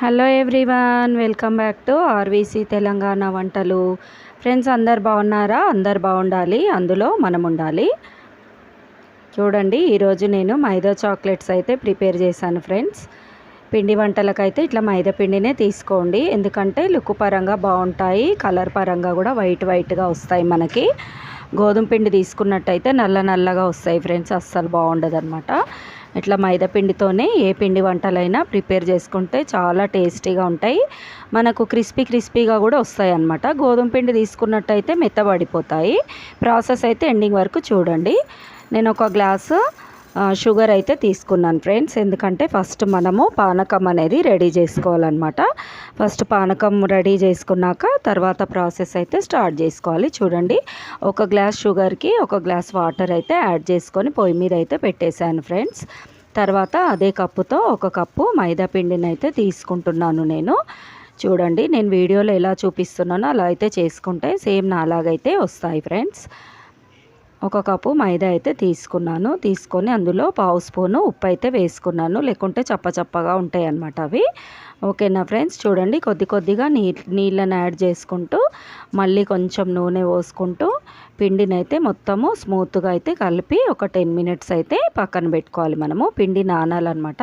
Hello everyone welcome back to RVC Telangana వంటలు. Friends అందరు బాగున్నారా? అందరు బాగుండాలి. అందులో మనం ఉండాలి చూడండి ఈరోజు నేను మైదా చాక్లెట్స్ అయితే ప్రిపేర్ చేశాను ఫ్రెండ్స్. పిండి వంటలకైతే ఇట్లా మైదా పిండినే తీసుకోండి. ఎందుకంటే లుక్ పరంగా బాగుంటాయి. కలర్ పరంగా కూడా వైట్ వైట్గా వస్తాయి మనకి. గోధుమ పిండి తీసుకున్నట్టయితే నల్ల నల్లగా వస్తాయి ఫ్రెండ్స్. అస్సలు బాగుండదు అనమాట ఇట్లా మైదా పిండితోనే ఏ పిండి వంటలైనా ప్రిపేర్ చేసుకుంటే చాలా టేస్టీగా ఉంటాయి. మనకు క్రిస్పీ క్రిస్పీగా కూడా వస్తాయి అన్నమాట. గోధుమ పిండి తీసుకున్నట్టయితే మెత్తబడిపోతాయి. ప్రాసెస్ అయితే ఎండింగ్ వరకు చూడండి. నేను ఒక గ్లాసు షుగర్ అయితే తీసుకున్నాను ఫ్రెండ్స్. ఎందుకంటే ఫస్ట్ మనము పానకం అనేది రెడీ చేసుకోవాలన్నమాట. ఫస్ట్ పానకం రెడీ చేసుకున్నాక తర్వాత ప్రాసెస్ అయితే స్టార్ట్ చేసుకోవాలి. చూడండి ఒక గ్లాస్ షుగర్కి ఒక గ్లాస్ వాటర్ అయితే యాడ్ చేసుకొని పొయ్యి మీద అయితే పెట్టేశాను ఫ్రెండ్స్. తర్వాత అదే కప్పుతో ఒక కప్పు మైదా పిండిని అయితే తీసుకుంటున్నాను నేను. చూడండి నేను వీడియోలో ఎలా చూపిస్తున్నానో అలా అయితే చేసుకుంటే సేమ్ నాలాగైతే వస్తాయి ఫ్రెండ్స్. ఒక కప్పు మైదా అయితే తీసుకున్నాను. తీసుకొని అందులో పావు స్పూను ఉప్పు అయితే వేసుకున్నాను. లేకుంటే చప్ప చప్పగా ఉంటాయి అన్నమాట అవి. ఓకేనా ఫ్రెండ్స్? చూడండి కొద్ది కొద్దిగా నీ నీళ్ళని యాడ్ చేసుకుంటూ మళ్ళీ కొంచెం నూనె పోసుకుంటూ పిండిని అయితే మొత్తము స్మూత్గా అయితే కలిపి ఒక టెన్ మినిట్స్ అయితే పక్కన పెట్టుకోవాలి మనము. పిండి నానాలన్నమాట.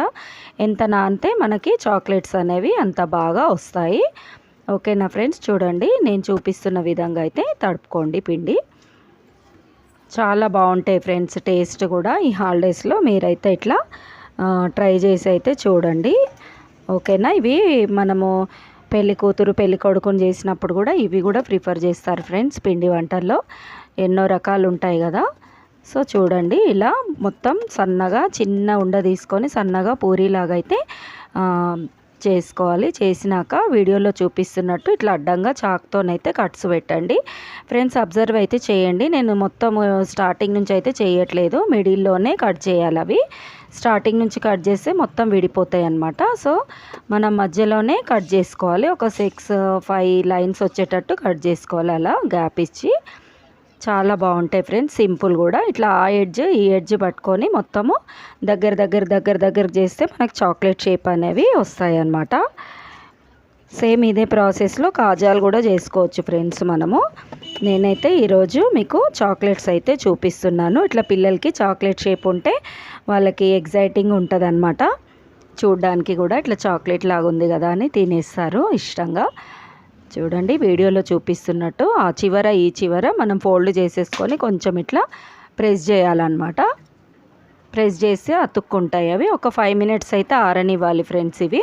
ఎంత నానితే మనకి చాక్లెట్స్ అనేవి అంత బాగా వస్తాయి. ఓకేనా ఫ్రెండ్స్? చూడండి నేను చూపిస్తున్న విధంగా అయితే తడుపుకోండి పిండి. చాలా బాగుంటాయి ఫ్రెండ్స్ టేస్ట్ కూడా ఈ హాలిడేస్లో మీరైతే ఇట్లా ట్రై చేసి అయితే చూడండి. ఓకేనా? ఇవి మనము పెళ్ళి కూతురు పెళ్ళి కొడుకుని చేసినప్పుడు కూడా ఇవి కూడా ప్రిఫర్ చేస్తారు ఫ్రెండ్స్ పిండి వంటల్లో. ఎన్నో రకాలు ఉంటాయి కదా. సో చూడండి ఇలా మొత్తం సన్నగా చిన్న ఉండ తీసుకొని సన్నగా పూరీలాగా అయితే చేసుకోవాలి. చేసినాక వీడియోలో చూపిస్తున్నట్టు ఇట్లా అడ్డంగా చాక్తోనైతే కట్స్ పెట్టండి. ఫ్రెండ్స్ అబ్జర్వ్ అయితే చేయండి. నేను మొత్తం స్టార్టింగ్ నుంచి అయితే చేయట్లేదు. మిడిల్లోనే కట్ చేయాలి అవి. స్టార్టింగ్ నుంచి కట్ చేస్తే మొత్తం విడిపోతాయి అనమాట సో మనం మధ్యలోనే కట్ చేసుకోవాలి. ఒక సిక్స్ ఫైవ్ లైన్స్ వచ్చేటట్టు కట్ చేసుకోవాలి. అలా గ్యాప్ ఇచ్చి. చాలా బాగుంటాయి ఫ్రెండ్స్ సింపుల్ కూడా. ఇట్లా ఆ ఎడ్జ్ ఈ ఎడ్జ్ పట్టుకొని మొత్తము దగ్గర దగ్గర దగ్గర దగ్గర చేస్తే మనకు చాక్లెట్ షేప్ అనేవి వస్తాయి అన్నమాట సేమ్ ఇదే ప్రాసెస్లో కాజాలు కూడా చేసుకోవచ్చు ఫ్రెండ్స్ మనము. నేనైతే ఈరోజు మీకు చాక్లెట్స్ అయితే చూపిస్తున్నాను. ఇట్లా పిల్లలకి చాక్లెట్ షేప్ ఉంటే వాళ్ళకి ఎగ్జైటింగ్ ఉంటుంది అనమాట చూడ్డానికి కూడా ఇట్లా చాక్లెట్ లాగా ఉంది కదా అని తినేస్తారు ఇష్టంగా. చూడండి వీడియోలో చూపిస్తున్నట్టు ఆ చివర ఈ చివర మనం ఫోల్డ్ చేసేసుకొని కొంచెం ఇట్లా ప్రెస్ చేయాలన్నమాట. ప్రెస్ చేస్తే అతుక్కుంటాయి అవి. ఒక ఫైవ్ మినిట్స్ అయితే ఆరనివ్వాలి ఫ్రెండ్స్ ఇవి.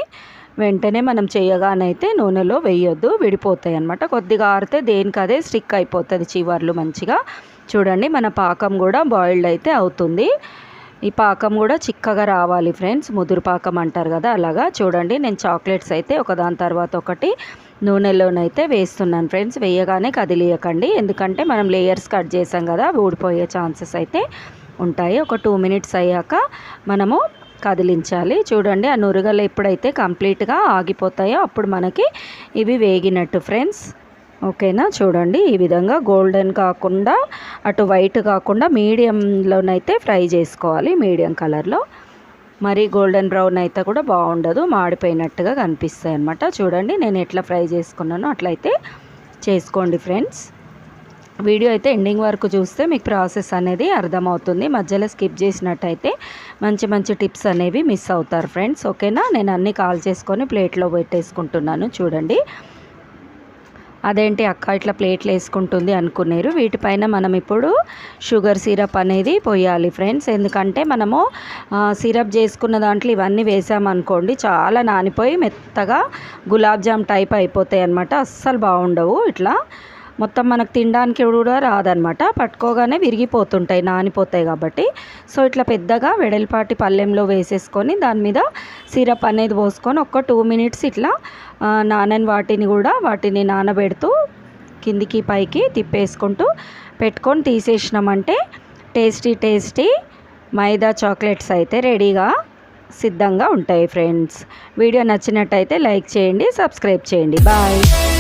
వెంటనే మనం చేయగానైతే నూనెలో వేయొద్దు విడిపోతాయి అనమాట కొద్దిగా ఆరితే దేనికి అదే స్టిక్ అయిపోతుంది చివర్లు మంచిగా. చూడండి మన పాకం కూడా బాయిల్డ్ అయితే అవుతుంది. ఈ పాకం కూడా చిక్కగా రావాలి ఫ్రెండ్స్. ముదురు పాకం అంటారు కదా అలాగా. చూడండి నేను చాక్లెట్స్ అయితే ఒకదాని తర్వాత ఒకటి నూనెలోనైతే వేస్తున్నాను ఫ్రెండ్స్. వేయగానే కదిలియకండి. ఎందుకంటే మనం లేయర్స్ కట్ చేసాం కదా ఊడిపోయే ఛాన్సెస్ అయితే ఉంటాయి. ఒక టూ మినిట్స్ అయ్యాక మనము కదిలించాలి. చూడండి ఆ నురగలు ఎప్పుడైతే కంప్లీట్గా ఆగిపోతాయో అప్పుడు మనకి ఇవి వేగినట్టు ఫ్రెండ్స్. ఓకేనా? చూడండి ఈ విధంగా గోల్డెన్ కాకుండా అటు వైట్ కాకుండా మీడియంలోనైతే ఫ్రై చేసుకోవాలి మీడియం కలర్లో. మరీ గోల్డెన్ బ్రౌన్ అయితే కూడా బాగుండదు మాడిపోయినట్టుగా కనిపిస్తాయి అనమాట చూడండి నేను ఎట్లా ఫ్రై చేసుకున్నానో అట్లయితే చేసుకోండి ఫ్రెండ్స్ వీడియో అయితే ఎండింగ్ వరకు చూస్తే మీకు ప్రాసెస్ అనేది అర్థమవుతుంది. మధ్యలో స్కిప్ చేసినట్టయితే మంచి మంచి టిప్స్ అనేవి మిస్ అవుతారు ఫ్రెండ్స్ ఓకేనా? నేను అన్నీ కాల్ చేసుకొని ప్లేట్లో పెట్టేసుకుంటున్నాను చూడండి. అదేంటి అక్క ఇట్లా ప్లేట్లు వేసుకుంటుంది అనుకున్నారు. వీటిపైన మనం ఇప్పుడు షుగర్ సిరప్ అనేది పోయాలి ఫ్రెండ్స్. ఎందుకంటే మనము సిరప్ చేసుకున్న దాంట్లో ఇవన్నీ వేసామనుకోండి చాలా నానిపోయి మెత్తగా గులాబ్ జామ్ టైప్ అయిపోతాయి అనమాట అస్సలు బాగుండవు ఇట్లా. మొత్తం మనకు తినడానికి కూడా రాదనమాట పట్టుకోగానే విరిగిపోతుంటాయి నానిపోతాయి కాబట్టి. సో ఇట్లా పెద్దగా వెడల్పాటి పల్లెంలో వేసేసుకొని దాని మీద సిరప్ అనేది పోసుకొని ఒక టూ మినిట్స్ ఇట్లా నానని వాటిని కూడా వాటిని నానబెడుతూ కిందికి పైకి తిప్పేసుకుంటూ పెట్టుకొని తీసేసినామంటే టేస్టీ టేస్టీ మైదా చాక్లెట్స్ అయితే రెడీగా సిద్ధంగా ఉంటాయి ఫ్రెండ్స్. వీడియో నచ్చినట్టయితే లైక్ చేయండి సబ్స్క్రైబ్ చేయండి. బాయ్.